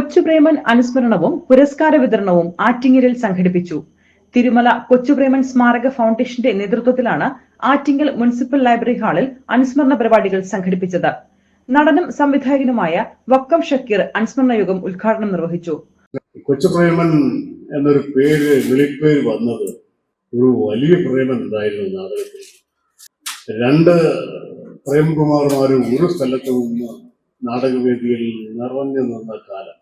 കൊച്ചുപ്രേമൻ അനുസ്മരണവും പുരസ്കാര വിതരണവും ആറ്റിങ്ങലിൽ സംഘടിപ്പിച്ചു. തിരുമല കൊച്ചുപ്രേമൻ സ്മാരക ഫൗണ്ടേഷന്റെ നേതൃത്വത്തിലാണ് ആറ്റിങ്ങൽ മുനിസിപ്പൽ ലൈബ്രറി ഹാളിൽ അനുസ്മരണ പരിപാടികൾ സംഘടിപ്പിച്ചത്. നടനും സംവിധായകനുമായ വക്കം ഷക്കീർ അനുസ്മരണ യോഗം ഉദ്ഘാടനം നിർവഹിച്ചു. കൊച്ചുപ്രേമൻ എന്നൊരു പേര് വിളിപ്പേര് വന്നത് ഒരു വലിയ പ്രേമൻ ഉണ്ടായിരുന്നു നാടകത്തിൽ. രണ്ട് പ്രേംകുമാർമാരും ഒരു സ്ഥലത്ത് നിന്ന് നാടകവേദിയിൽ നിറഞ്ഞു നിന്ന കാലം.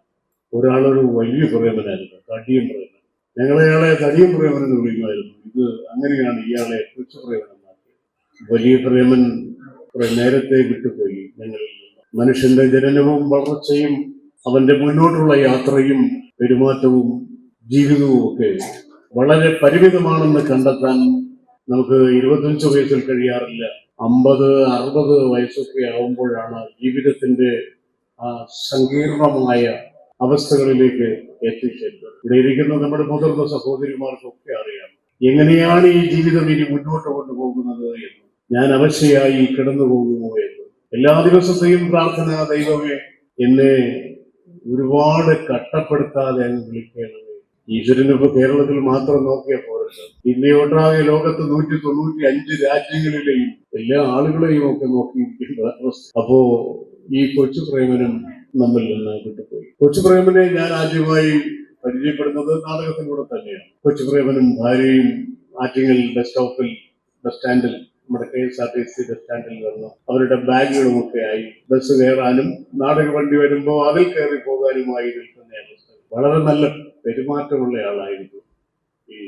ഒരാളൊരു വലിയ പ്രേമനായിരുന്നു തടിയും പ്രേമൻ ഞങ്ങളയാളെ തടിയും പ്രേമൻ എന്ന് വിളിക്കുമായിരുന്നു. ഇത് അങ്ങനെയാണ് ഇയാളെ കൊച്ചുപ്രേമൻ എന്നാക്കിയത് വലിയ പ്രേമൻ നേരത്തെ വിട്ടുപോയി ഞങ്ങളിൽ. മനുഷ്യന്റെ ജനനവും വളർച്ചയും അവന്റെ മുന്നോട്ടുള്ള യാത്രയും പെരുമാറ്റവും ജീവിതവും ഒക്കെ വളരെ പരിമിതമാണെന്ന് കണ്ടെത്താൻ നമുക്ക് ഇരുപത്തഞ്ച് വയസ്സിൽ കഴിയാറില്ല. അമ്പത് അറുപത് വയസ്സൊക്കെ ആവുമ്പോഴാണ് ജീവിതത്തിന്റെ ആ സങ്കീർണമായ അവസ്ഥകളിലേക്ക് എത്തിച്ചേരുന്നത്. ഇവിടെ ഇരിക്കുന്ന നമ്മുടെ മുതിർന്ന സഹോദരിമാർക്കൊക്കെ അറിയാം എങ്ങനെയാണ് ഈ ജീവിതം ഇനി മുന്നോട്ട് കൊണ്ടുപോകുന്നത് എന്ന്. ഞാൻ അവശയായി കിടന്നു പോകുമോ എന്ന്. എല്ലാ ദിവസത്തെയും പ്രാർത്ഥന ദൈവമേ എന്നെ ഒരുപാട് കട്ടപ്പെടുത്താതെ അങ്ങ് വിളിക്കണം ഈശ്വരനിപ്പോ കേരളത്തിൽ മാത്രം നോക്കിയാൽ പോരല്ലോ ഇന്ത്യയൊട്ടാകെ ലോകത്ത് നൂറ്റി തൊണ്ണൂറ്റി അഞ്ച് രാജ്യങ്ങളിലെയും എല്ലാ ആളുകളെയും ഒക്കെ നോക്കിയിരിക്കുന്ന അപ്പോ ഈ കൊച്ചു പ്രേമനും നമ്മിൽ നിന്ന് വിട്ടുപോയി. കൊച്ചു പ്രേമനെ ഞാൻ ആദ്യമായി പരിചയപ്പെടുന്നത് നാടകത്തിലൂടെ തന്നെയാണ്. കൊച്ചു പ്രേമനും ഭാര്യയും ആറ്റിങ്ങൽ ബസ് സ്റ്റോപ്പിൽ ബസ് സ്റ്റാൻഡിൽ നമ്മുടെ K S R T C bus സ്റ്റാൻഡിൽ വന്നു അവരുടെ ബാഗുകളും ഒക്കെ ആയി ബസ് കയറാനും നാടക വണ്ടി വരുമ്പോൾ അതിൽ കയറി പോകാനുമായി നിൽക്കുന്ന വളരെ നല്ല പെരുമാറ്റമുള്ള ആളായിരുന്നു ഈ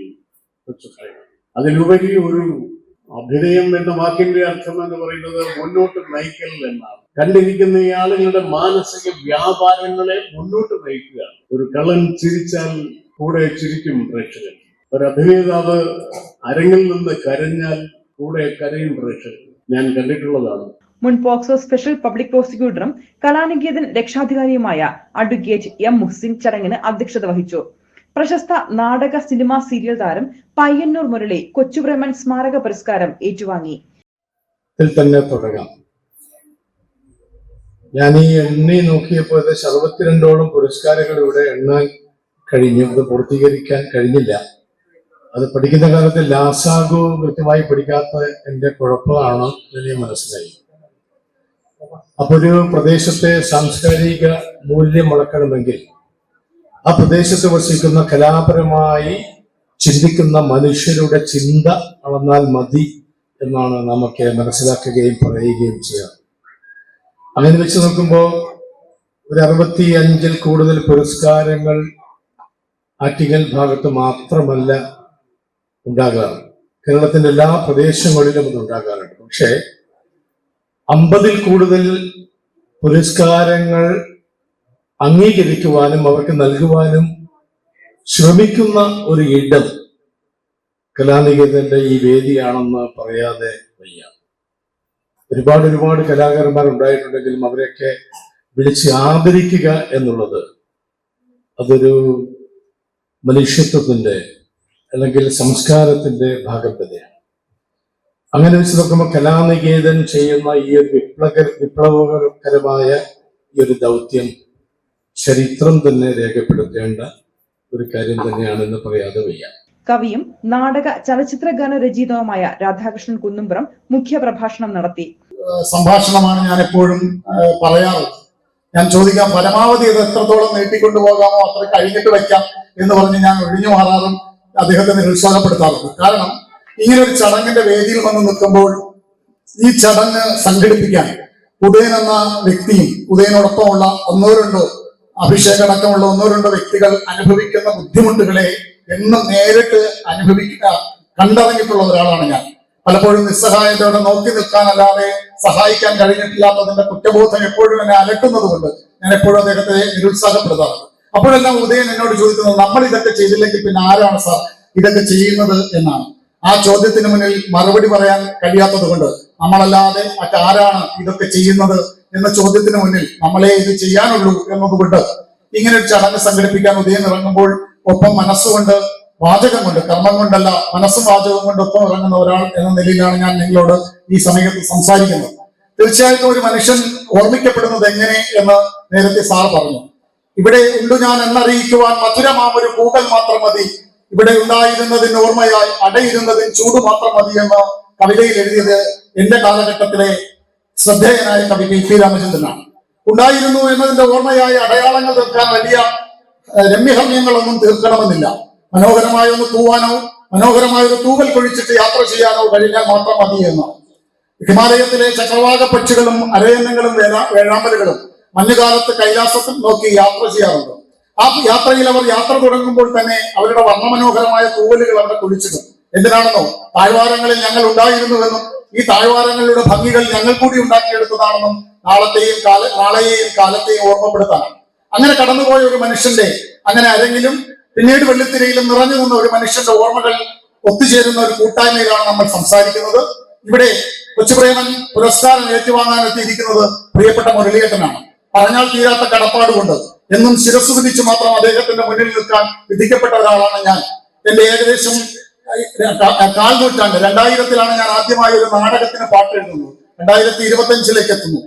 കൊച്ചു അതിലുപരി ഒരു അഭിനയം എന്ന വാക്കിന്റെ അർത്ഥം എന്ന് പറയുന്നത് മുന്നോട്ട് നയിക്കൽ എന്നാണ്. കണ്ടിരിക്കുന്ന ഈ ആളുകളുടെ മാനസിക വ്യാപാരങ്ങളെ മുന്നോട്ട് നയിക്കുക ഒരു കള്ളൻ ചിരിച്ചാൽ കൂടെ ചിരിക്കും പ്രേക്ഷകൻ. ഒരു അഭിനേതാവ് അരങ്ങിൽ നിന്ന് കരഞ്ഞാൽ കൂടെ കരയും പ്രേക്ഷകൻ. ഞാൻ കണ്ടിട്ടുള്ളതാണ്. മുൻ പോക്സോ സ്പെഷ്യൽ പബ്ലിക് പ്രോസിക്യൂട്ടറും കലാനികേതൻ രക്ഷാധികാരിയുമായ അഡ്വക്കേറ്റ് എം മുഹ്സിൻ ചടങ്ങിന് അധ്യക്ഷത വഹിച്ചു. പ്രശസ്ത നാടക സിനിമ സീരിയൽ താരം പയ്യന്നൂർ മുരളി കൊച്ചുബ്രഹ്മൻ സ്മാരക പുരസ്കാരം ഏറ്റുവാങ്ങി. ഞാൻ ഈ എണ്ണി നോക്കിയപ്പോൾ അറുപത്തിരണ്ടോളം പുരസ്കാരങ്ങൾ ഇവിടെ എണ്ണാൻ കഴിഞ്ഞു. അത് പൂർത്തീകരിക്കാൻ കഴിഞ്ഞില്ല. അത് പഠിക്കുന്ന കാലത്ത് ലാസാഗു കൃത്യമായി പഠിക്കാത്ത എന്റെ കുഴപ്പമാണ് എന്നെ മനസ്സിലായി. അപ്പൊ ഒരു പ്രദേശത്തെ സാംസ്കാരിക മൂല്യം വളർത്തണമെങ്കിൽ ആ പ്രദേശത്ത് വസിക്കുന്ന കലാപരമായി ചിന്തിക്കുന്ന മനുഷ്യരുടെ ചിന്ത അളന്നാൽ മതി എന്നാണ് നമുക്ക് മനസ്സിലാക്കുകയും പറയുകയും ചെയ്യാം അങ്ങനെ വെച്ച് നോക്കുമ്പോൾ ഒരു അറുപത്തി അഞ്ചിൽ കൂടുതൽ പുരസ്കാരങ്ങൾ ആറ്റിങ്ങൽ ഭാഗത്ത് മാത്രമല്ല ഉണ്ടാകാറ്. കേരളത്തിന്റെ എല്ലാ പ്രദേശങ്ങളിലും അത് ഉണ്ടാകാറുണ്ട്. പക്ഷേ അമ്പതിൽ കൂടുതൽ പുരസ്കാരങ്ങൾ അംഗീകരിക്കുവാനും അവർക്ക് നൽകുവാനും ശ്രമിക്കുന്ന ഒരു ഇടം കലാനികേതന്റെ ഈ വേദിയാണെന്ന് പറയാതെ വയ്യ. ഒരുപാട് ഒരുപാട് കലാകാരന്മാർ ഉണ്ടായിട്ടുണ്ടെങ്കിലും അവരെയൊക്കെ വിളിച്ച് ആദരിക്കുക എന്നുള്ളത് അതൊരു മനുഷ്യത്വത്തിന്റെ അല്ലെങ്കിൽ സംസ്കാരത്തിന്റെ ഭാഗം തന്നെയാണ് അങ്ങനെ വെച്ച് നോക്കുമ്പോൾ കലാനികേതൻ ചെയ്യുന്ന ഈ ഒരു വിപ്ലവ വിപ്ലവകരമായ ഈ ഒരു ദൗത്യം ചരിത്രം തന്നെ രേഖപ്പെടുത്തേണ്ട ഒരു കാര്യം തന്നെയാണെന്ന് പറയാതെ വയ്യ. കവിയും നാടക ചലച്ചിത്ര ഗാന രചയിതാവുമായ രാധാകൃഷ്ണൻ കുന്നുംപുറം മുഖ്യ പ്രഭാഷണം നടത്തി. സംഭാഷണമാണ് ഞാൻ എപ്പോഴും പറയാറുള്ളത് ഞാൻ ചോദിക്കാം പരമാവധി ഇത് എത്രത്തോളം നീട്ടിക്കൊണ്ടു പോകാമോ അത്ര കഴിഞ്ഞിട്ട് വെക്കാം എന്ന് പറഞ്ഞ് ഞാൻ ഒഴിഞ്ഞു മാറാറും അദ്ദേഹത്തെ നിരുത്സാഹപ്പെടുത്താറുണ്ട് കാരണം ഇങ്ങനെ ഒരു ചടങ്ങിന്റെ വേദിയിൽ വന്ന് നിൽക്കുമ്പോൾ ഈ ചടങ്ങ് സംഘടിപ്പിക്കാൻ ഉദയൻ എന്ന വ്യക്തിയും ഉദയനോടൊപ്പമുള്ള ഒന്നോ രണ്ടോ അഭിഷേക് അടക്കമുള്ള ഒന്നോ രണ്ടോ വ്യക്തികൾ അനുഭവിക്കുന്ന ബുദ്ധിമുട്ടുകളെ എന്നും നേരിട്ട് അനുഭവിക്കുക കണ്ടറിഞ്ഞിട്ടുള്ള ഒരാളാണ് ഞാൻ. പലപ്പോഴും നിസ്സഹായതയോടെ നോക്കി നിൽക്കാനല്ലാതെ സഹായിക്കാൻ കഴിഞ്ഞിട്ടില്ലാത്തതിന്റെ കുറ്റബോധം എപ്പോഴും എന്നെ അലട്ടുന്നത് കൊണ്ട് ഞാൻ എപ്പോഴും അദ്ദേഹത്തെ നിരുത്സാഹപ്പെടുത്താറുണ്ട്. അപ്പോഴെല്ലാം ഉദയൻ എന്നോട് ചോദിക്കുന്നത് നമ്മൾ ഇതൊക്കെ ചെയ്തില്ലെങ്കിൽ പിന്നെ ആരാണ് സാർ ഇതൊക്കെ ചെയ്യുന്നത് എന്നാണ്. ആ ചോദ്യത്തിന് മുന്നിൽ മറുപടി പറയാൻ കഴിയാത്തത് കൊണ്ട് നമ്മളല്ലാതെ മറ്റാരാണ് ഇതൊക്കെ ചെയ്യുന്നത് എന്ന ചോദ്യത്തിന് മുന്നിൽ നമ്മളെ ഇത് ചെയ്യാനുള്ളൂ എന്നതുകൊണ്ട് ഇങ്ങനെ ഒരു ചടങ്ങ് സംഘടിപ്പിക്കാൻ ഉദയം ഇറങ്ങുമ്പോൾ ഒപ്പം മനസ്സുകൊണ്ട് വാചകം കൊണ്ട് കർമ്മം കൊണ്ടല്ല മനസ്സും വാചകം കൊണ്ട് ഒപ്പം ഇറങ്ങുന്ന ഒരാൾ എന്ന നിലയിലാണ് ഞാൻ നിങ്ങളോട് ഈ സമയത്ത് സംസാരിക്കുന്നത്. തീർച്ചയായിട്ടും ഒരു മനുഷ്യൻ ഓർമ്മിക്കപ്പെടുന്നത് എങ്ങനെ എന്ന് നേരത്തെ സാർ പറഞ്ഞു. ഇവിടെ ഉണ്ടു ഞാൻ എന്നറിയിക്കുവാൻ മധുരമാം ഒരു കൂകൽ മാത്രം മതി. ഇവിടെ ഉണ്ടായിരുന്നതിന് ഓർമ്മയായി അടയിരുന്നതിന് ചൂട് മാത്രം മതി എന്ന് കവിതയിൽ എഴുതിയത് എന്റെ കാലഘട്ടത്തിലെ ശ്രദ്ധേയനായ കവി കെ പി. രാമചന്ദ്രനാണ്. ഉണ്ടായിരുന്നു എന്നതിന്റെ ഓർമ്മയായി അടയാളങ്ങൾ തീർക്കാൻ വലിയ രമ്യഹമ്യങ്ങളൊന്നും തീർക്കണമെന്നില്ല. മനോഹരമായ ഒന്ന് തൂവാനോ മനോഹരമായ ഒരു തൂവൽ കൊഴിച്ചിട്ട് യാത്ര ചെയ്യാനോ കഴിഞ്ഞാൽ മാത്രം മതി എന്ന്. ഹിമാലയത്തിലെ ചക്രവാക പക്ഷികളും അരയന്നങ്ങളും വേഴാമ്പലുകളും മഞ്ഞുകാലത്ത് കൈലാസത്തിൽ നോക്കി യാത്ര ചെയ്യാറുണ്ട്. ആ യാത്രയിൽ അവർ യാത്ര തുടങ്ങുമ്പോൾ തന്നെ അവരുടെ വർണമനോഹരമായ തൂവലുകൾ അവിടെ കുഴിച്ചിടും. എന്തിനാണെന്നോ? താഴ്വാരങ്ങളിൽ ഞങ്ങൾ ഉണ്ടായിരുന്നുവെന്നും ഈ താഴ്വാരങ്ങളുടെ ഭംഗികൾ ഞങ്ങൾ കൂടി ഉണ്ടാക്കിയെടുത്തതാണെന്നും നാളത്തെയും കാല നാളെയെയും കാലത്തെയും ഓർമ്മപ്പെടുത്താനാണ് അങ്ങനെ കടന്നുപോയ ഒരു മനുഷ്യന്റെ അങ്ങനെ അരങ്ങിലും പിന്നീട് വെള്ളിത്തിരയിലും നിറഞ്ഞു നിന്ന ഒരു മനുഷ്യന്റെ ഓർമ്മകൾ ഒത്തുചേരുന്ന ഒരു കൂട്ടായ്മയിലാണ് നമ്മൾ സംസാരിക്കുന്നത്. ഇവിടെ കൊച്ചുപ്രേമൻ പുരസ്കാരം ഏറ്റുവാങ്ങാൻ എത്തിയിരിക്കുന്നത് പ്രിയപ്പെട്ട മുരളിയേട്ടനാണ്. പറഞ്ഞാൽ തീരാത്ത കടപ്പാട് കൊണ്ട് എന്നും ശിരസ് വിധിച്ച് മാത്രം അദ്ദേഹത്തിന്റെ മുന്നിൽ നിൽക്കാൻ വിധിക്കപ്പെട്ട ഒരാളാണ് ഞാൻ. എന്റെ ഏകദേശം കാൽ നൂറ്റാണ്ട് രണ്ടായിരത്തിലാണ് ഞാൻ ആദ്യമായി ഒരു നാടകത്തിന് പാട്ട് എഴുതുന്നത്. രണ്ടായിരത്തി ഇരുപത്തി അഞ്ചിലേക്ക് എത്തുന്നു.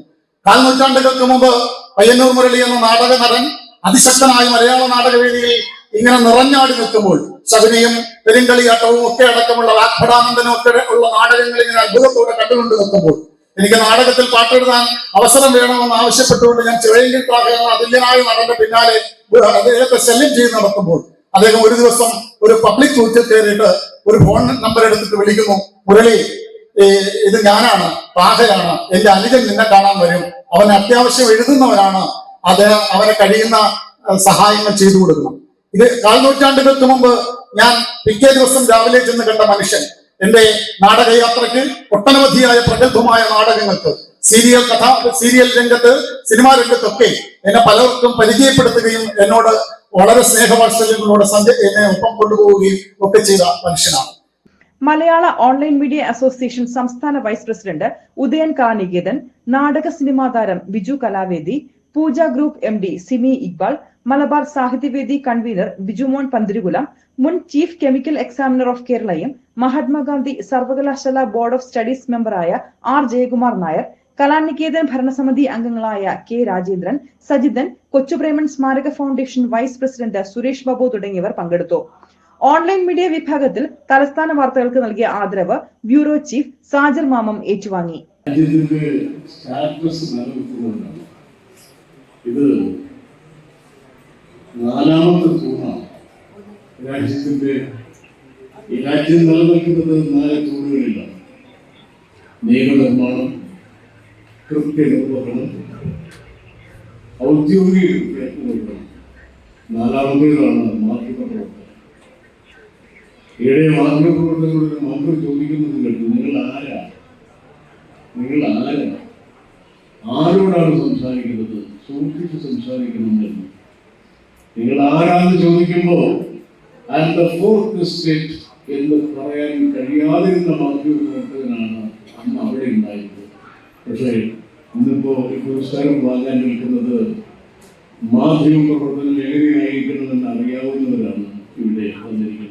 കാൽ നൂറ്റാണ്ടുകൾക്ക് മുമ്പ് പയ്യന്നൂർ മുരളി എന്ന നാടക നടൻ അതിശക്തനായ മലയാള നാടകവേദിയിൽ ഇങ്ങനെ നിറഞ്ഞാടി നിൽക്കുമ്പോൾ ശബരിയും പെരുങ്കളിയാട്ടവും ഒക്കെ അടക്കമുള്ള വാഗ്ഭടാനന്ദനും ഒക്കെ ഉള്ള നാടകങ്ങൾ ഇങ്ങനെ അത്ഭുതത്തോടെ കണ്ടുകൊണ്ട് നിൽക്കുമ്പോൾ എനിക്ക് നാടകത്തിൽ പാട്ടെഴുതാൻ അവസരം വേണമെന്ന് ആവശ്യപ്പെട്ടുകൊണ്ട് ഞാൻ ചിറയെങ്കിൽ പ്രാഗ്രഹം അതുല്യനായ നടന്റെ പിന്നാലെ അദ്ദേഹത്തെ ശല്യം ചെയ്ത് നടത്തുമ്പോൾ അദ്ദേഹം ഒരു ദിവസം ഒരു പബ്ലിക് ചോദ്യം കയറിയിട്ട് ഒരു ഫോൺ നമ്പർ എടുത്തിട്ട് വിളിക്കുന്നു മുരളി ഇത് ഞാനാണ് പാഹയാണ് എന്റെ അനുജൻ നിന്നെ കാണാൻ വരും. അവൻ അത്യാവശ്യം എഴുതുന്നവനാണ്. അത് അവനെ കഴിയുന്ന സഹായങ്ങൾ ചെയ്തു കൊടുക്കണം ഇത് കാൽനൂറ്റാണ്ടുകൾക്ക് മുമ്പ് ഞാൻ പിറ്റേ ദിവസം രാവിലെ ചെന്ന് കണ്ട മനുഷ്യൻ. എന്റെ നാടകയാത്രയ്ക്ക് ഒട്ടനവധിയായ പ്രഗത്ഭമായ നാടകങ്ങൾക്ക് സീരിയൽ കഥ സീരിയൽ രംഗത്ത് സിനിമാ രംഗത്തൊക്കെ എന്നെ പലർക്കും പരിചയപ്പെടുത്തുകയും എന്നോട് വളരെ സ്നേഹവാത്സല്യങ്ങളോട് എന്നെ ഒപ്പം കൊണ്ടുപോവുകയും ഒക്കെ ചെയ്ത മനുഷ്യനാണ്. മലയാള ഓൺലൈൻ മീഡിയ അസോസിയേഷൻ സംസ്ഥാന വൈസ് പ്രസിഡന്റ് ഉദയൻ കാനികേതൻ നാടക സിനിമാ താരം Biju Kalavedi Pooja group M D Simi Iqbal Malabar Sahithyavedi convener Bijumon Panthirukulam മുൻ ചീഫ് കെമിക്കൽ എക്സാമിനർ ഓഫ് കേരളയും മഹാത്മാഗാന്ധി സർവകലാശാല ബോർഡ് ഓഫ് സ്റ്റഡീസ് മെമ്പറായ ആർ ജയകുമാർ നായർ കലാനികേതൻ ഭരണസമിതി അംഗങ്ങളായ കെ രാജേന്ദ്രൻ സജിതൻ കൊച്ചുപ്രേമൻ സ്മാരക foundation vice president Suresh Babu തുടങ്ങിയവർ പങ്കെടുത്തു. ഓൺലൈൻ മീഡിയ വിഭാഗത്തിൽ തലസ്ഥാന വാർത്തകൾക്ക് നൽകിയ ആദരവ് ബ്യൂറോ ചീഫ് സാജർ മാമം ഏറ്റുവാങ്ങി. ഇത് നാലാമത്തെ രാജ്യത്തിന്റെ ഈ രാജ്യം നിലനിൽക്കുന്നത് നാല് തൂണുകളിലാണ്. നിയമനിർമ്മാണം കൃത്യനിർവഹണം ഔദ്യോഗിക കൃത്യനിർവഹണം നാലാമത്തേതാണ് മാധ്യമപ്രവർത്തനം ഈയിടെ മാധ്യമപ്രവർത്തകരോട് മന്ത്രി ചോദിക്കുന്നത് കേട്ടു നിങ്ങൾ ആരാ? നിങ്ങൾ ആരാ? ആരോടാണ് സംസാരിക്കുന്നത്? സൂക്ഷിച്ച് സംസാരിക്കണമെന്ന് നിങ്ങൾ ആരാന്ന് ചോദിക്കുമ്പോൾ ആൻഡ് ദ ഫോർത്ത് സ്റ്റേറ്റ് എന്ന് പറയാൻ കഴിയാതിരുന്ന മാധ്യമപ്രവർത്തകനാണ് അന്ന് അവിടെ ഉണ്ടായിരുന്നത്. പക്ഷേ ഇന്നിപ്പോ ഈ പുരസ്കാരം വാങ്ങാൻ നിൽക്കുന്നത് മാധ്യമ പ്രവർത്തനം എങ്ങനെയായിരിക്കണമെന്ന് അറിയാവുന്നവരാണ് ഇവിടെ വന്നിരിക്കുന്നത്.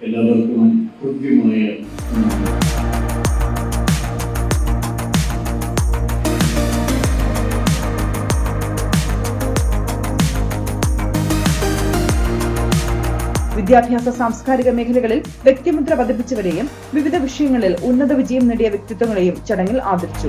എല്ലാവർക്കും കൃത്യമായ വിദ്യാഭ്യാസ സാംസ്കാരിക മേഖലകളിൽ വ്യക്തിമുദ്ര പതിപ്പിച്ചവരെയും വിവിധ വിഷയങ്ങളിൽ ഉന്നത വിജയം നേടിയ വ്യക്തിത്വങ്ങളെയും ചടങ്ങിൽ ആദരിച്ചു.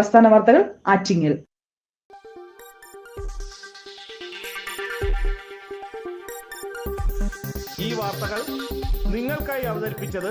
തലസ്ഥാന വാർത്തകൾ ആറ്റിങ്ങൽ. ഈ വാർത്തകൾ നിങ്ങൾക്കായി അവതരിപ്പിച്ചത്